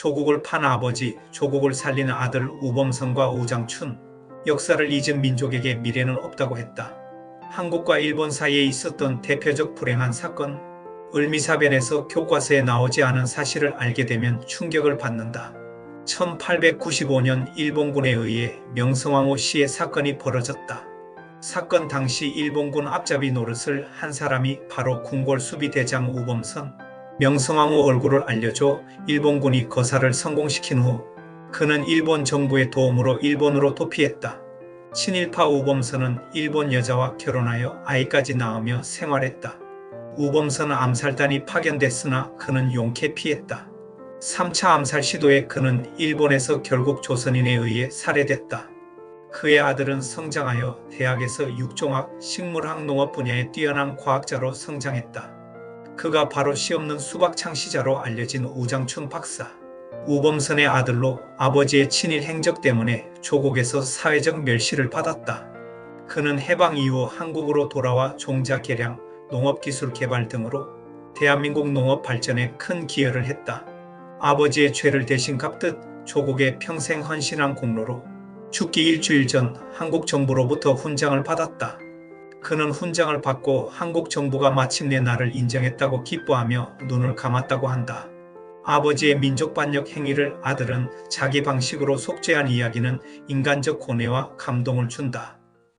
조국을 판 아버지, 조국을 살리는 아들 우범선과 우장춘, 역사를 잊은 민족에게 미래는 없다고 했다. 한국과 일본 사이에 있었던 대표적 불행한 사건, 을미사변에서 교과서에 나오지 않은 사실을 알게 되면 충격을 받는다. 1895년 일본군에 의해 명성황후 씨의 사건이 벌어졌다. 사건 당시 일본군 앞잡이 노릇을 한 사람이 바로 궁궐 수비대장 우범선. 명성황후 얼굴을 알려줘 일본군이 거사를 성공시킨 후 그는 일본 정부의 도움으로 일본으로 도피했다. 친일파 우범선은 일본 여자와 결혼하여 아이까지 낳으며 생활했다. 우범선은 암살단이 파견됐으나 그는 용케 피했다. 3차 암살 시도에 그는 일본에서 결국 조선인에 의해 살해됐다. 그의 아들은 성장하여 대학에서 육종학, 식물학, 농업 분야에 뛰어난 과학자로 성장했다. 그가 바로 시없는 수박 창시자로 알려진 우장춘 박사. 우범선의 아들로 아버지의 친일 행적 때문에 조국에서 사회적 멸시를 받았다. 그는 해방 이후 한국으로 돌아와 종자 개량, 농업기술 개발 등으로 대한민국 농업 발전에 큰 기여를 했다. 아버지의 죄를 대신 갚듯 조국의 평생 헌신한 공로로 죽기 일주일 전 한국 정부로부터 훈장을 받았다. 그는 훈장을 받고 한국 정부가 마침내 나를 인정했다고 기뻐하며 눈을 감았다고 한다. 아버지의 민족 반역 행위를 아들은 자기 방식으로 속죄한 이야기는 인간적 고뇌와 감동을 준다.